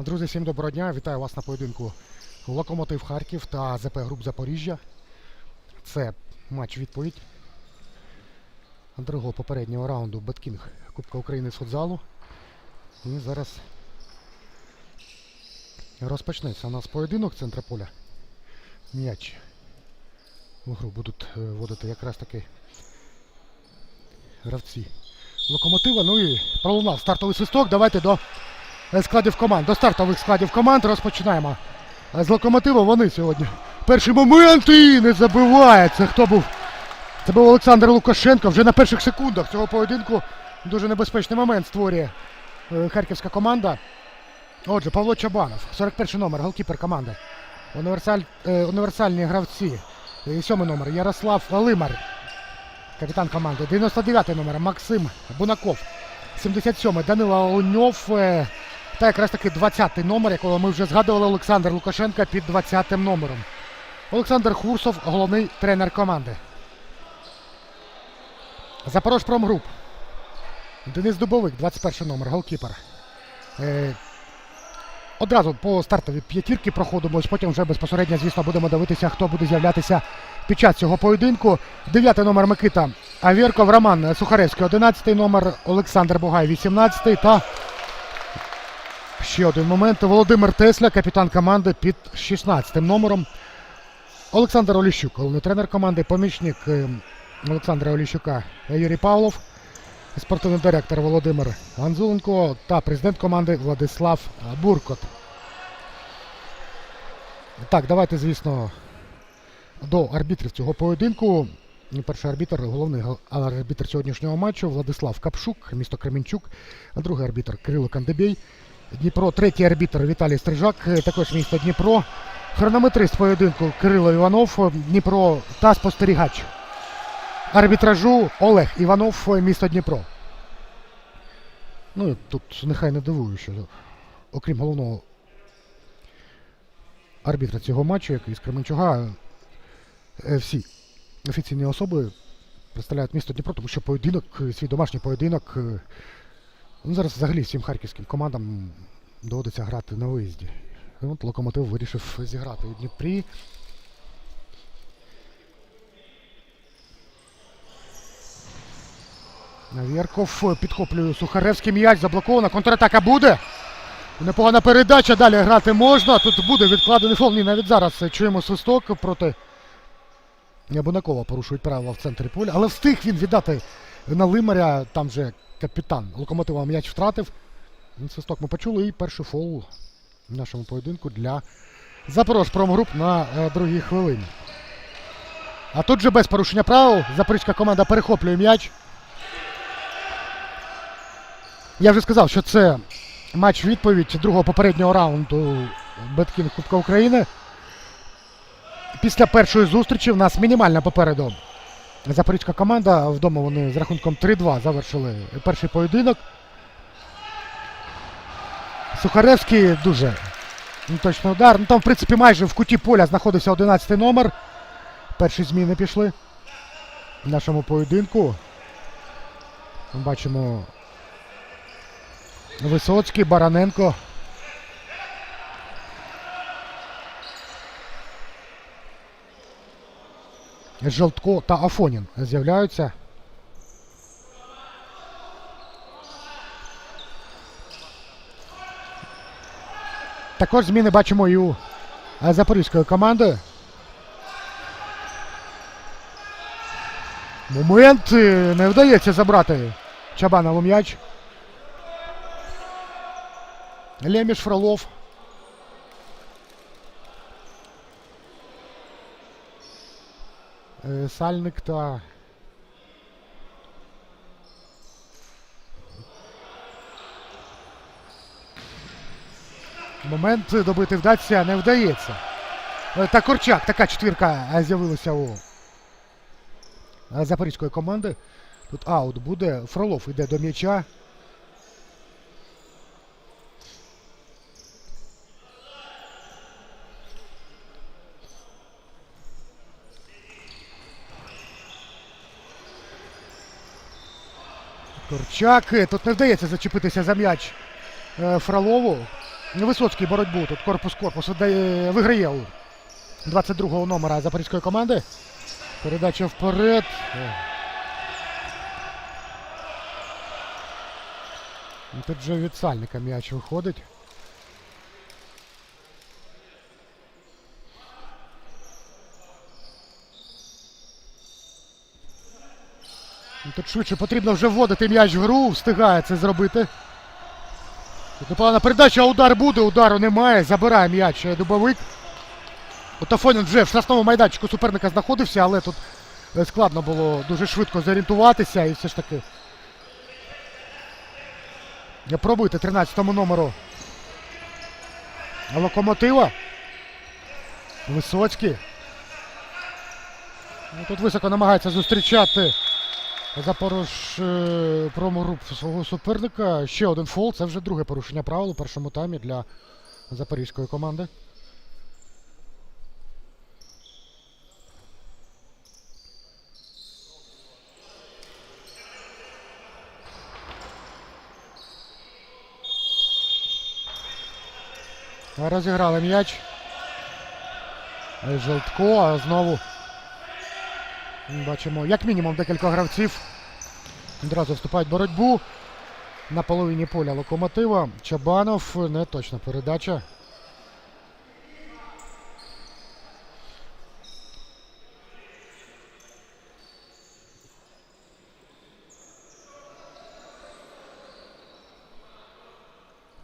Друзі, всім доброго дня. Вітаю вас на поєдинку Локомотив Харків та ЗП Груп Запоріжжя. Це матч відповідь другого попереднього раунду Беткінг Кубка України з футзалу. І зараз розпочнеться у нас поєдинок центра поля. М'яч в гру будуть е, вводити якраз таки гравці локомотива. Ну і пролунав стартовий свисток. Давайте до е, складів команд. До стартових складів команд розпочинаємо. Е, З локомотива вони сьогодні. Перший момент і не забиває. Хто був? Це був Олександр Лукашенко. Вже на перших секундах цього поєдинку дуже небезпечний момент створює е, харківська команда. Отже, Павло Чабанов, 41 номер, голкіпер команди. Універсаль, е, універсальні гравці. Е, Сьомий номер Ярослав Лимар, капітан команди. 99 номер Максим Бунаков. 77 Данила Луньов. Та якраз таки 20-й номер, якого ми вже згадували Олександр Лукашенко під 20-м номером. Олександр Хурсов, головний тренер команди. Запорожпромгруп. Денис Дубовик, 21 номер, голкіпер. Е, Одразу по стартовій п'ятірки проходимось, потім вже безпосередньо, звісно, будемо дивитися, хто буде з'являтися під час цього поєдинку. Дев'ятий номер Микита Авєрков, Роман Сухаревський, 11 номер, Олександр Бугай, 18 та ще один момент. Володимир Тесля, капітан команди під 16 номером. Олександр Оліщук, головний тренер команди, помічник е, Олександра Оліщука Юрій Павлов, спортивний директор Володимир Ганзуленко та президент команди Владислав Буркот. Так, давайте, звісно, до арбітрів цього поєдинку. Перший арбітр, головний арбітр сьогоднішнього матчу Владислав Капшук, місто Кременчук. А другий арбітр Кирило Кандебєй. Дніпро, третій арбітр Віталій Стрижак, е, також місто Дніпро. Хронометрист поєдинку Кирило Іванов, е, Дніпро та спостерігач арбітражу Олег Іванов, е, місто Дніпро. Ну, тут нехай не дивую, що окрім головного арбітра цього матчу, який з Кременчуга, всі офіційні особи представляють місто Дніпро, тому що поєдинок, свій домашній поєдинок. Ну, зараз взагалі всім харківським командам доводиться грати на виїзді. І от Локомотив вирішив зіграти у Дніпрі. Вєрков підхоплює Сухаревський м'яч, заблокована. Контратака буде. Непогана передача. Далі грати можна. Тут буде відкладений фол. Ні, навіть зараз чуємо свисток проти Бунакова порушують правила в центрі поля. Але встиг він віддати на Лимаря. Там же капітан Локомотива м'яч втратив. Свисток ми почули. І перший фол в нашому поєдинку для Запорожпромгруп на е, другій хвилині. А тут же без порушення правил запорізька команда перехоплює м'яч. Я вже сказав, що це матч відповідь другого попереднього раунду Беткінг Кубка України. Після першої зустрічі в нас мінімальна попереду запорізька команда. Вдома вони з рахунком 3-2 завершили перший поєдинок. Сухаревський дуже точний удар. Ну, там, в принципі, майже в куті поля знаходився 11 номер. Перші зміни пішли в нашому поєдинку. Ми бачимо Висоцький, Бараненко. Желтко та Афонін з'являються. Також зміни бачимо і у е, запорізької команди. Момент е, не вдається забрати Чабанову м'яч. Леміш Фролов. Е, Сальник. Момент добити вдасться не вдається. Е, Та Корчак, така четвірка е, з'явилася у е, запорізької команди. Тут аут буде. Фролов йде до м'яча. Корчак. Е, Тут не вдається зачепитися за м'яч е, Фролову. Висоцький боротьбу. Тут корпус корпус виграє у 22-го номера запорізької команди. Передача вперед. Тут же від сальника м'яч виходить. Тут швидше потрібно вже вводити м'яч в гру, встигає це зробити. Тут непогана передача, удар буде, удару немає. Забирає м'яч е, дубовик. Отафонін вже в штрафному майданчику суперника знаходився, але тут е, складно було дуже швидко зорієнтуватися і все ж таки. Я пробуйте 13-му номеру. Локомотива. Висоцький. Ну, тут високо намагається зустрічати Запорож е, свого суперника. Ще один фол. Це вже друге порушення правил у першому таймі для запорізької команди. Розіграли м'яч. Желтко, а знову бачимо, як мінімум декілька гравців одразу вступають в боротьбу. На половині поля локомотива. Чабанов, не точна передача.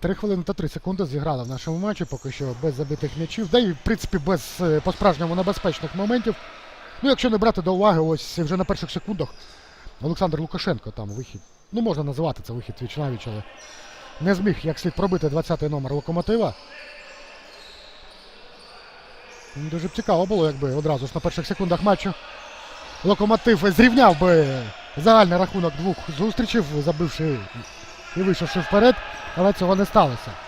Три хвилини та три секунди зіграли в нашому матчі, поки що без забитих м'ячів, да і в принципі без е, по-справжньому небезпечних моментів. Ну, якщо не брати до уваги, ось вже на перших секундах Олександр Лукашенко там вихід. Ну, можна називати це вихід Вічнавіч, але не зміг як слід пробити 20-й номер локомотива. Ну, Дуже б цікаво було, якби одразу ж на перших секундах матчу локомотив зрівняв би загальний рахунок двох зустрічей, забивши і вийшовши вперед, але цього не сталося.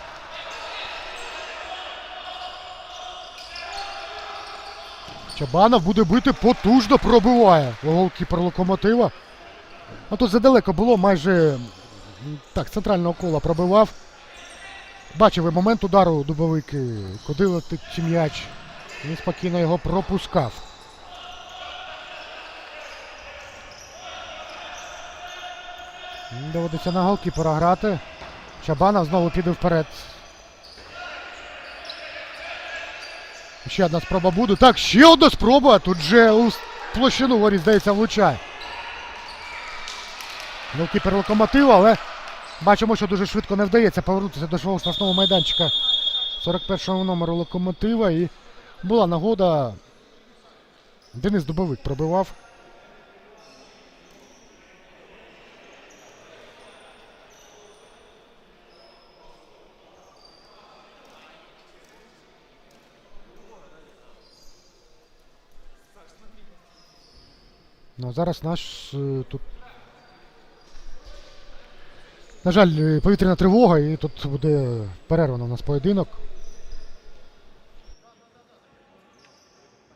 Чабанов буде бити потужно пробиває голкіпер локомотива. А тут задалеко було майже так, центрального кола пробивав. Бачив момент удару дубовики, куди летить чи м'яч. Він спокійно його пропускав. Доводиться на голкіпера грати. Чабанов знову піде вперед. Ще одна спроба буде. Так, ще одна спроба. Тут же у площину воріт, здається, влучає. Голкіпер локомотива, але бачимо, що дуже швидко не вдається повернутися до свого штрафного майданчика 41-го номеру локомотива. І була нагода. Денис Дубовик пробивав. Ну, зараз наш е, тут. На жаль, е, повітряна тривога, і тут буде перервано у нас поєдинок.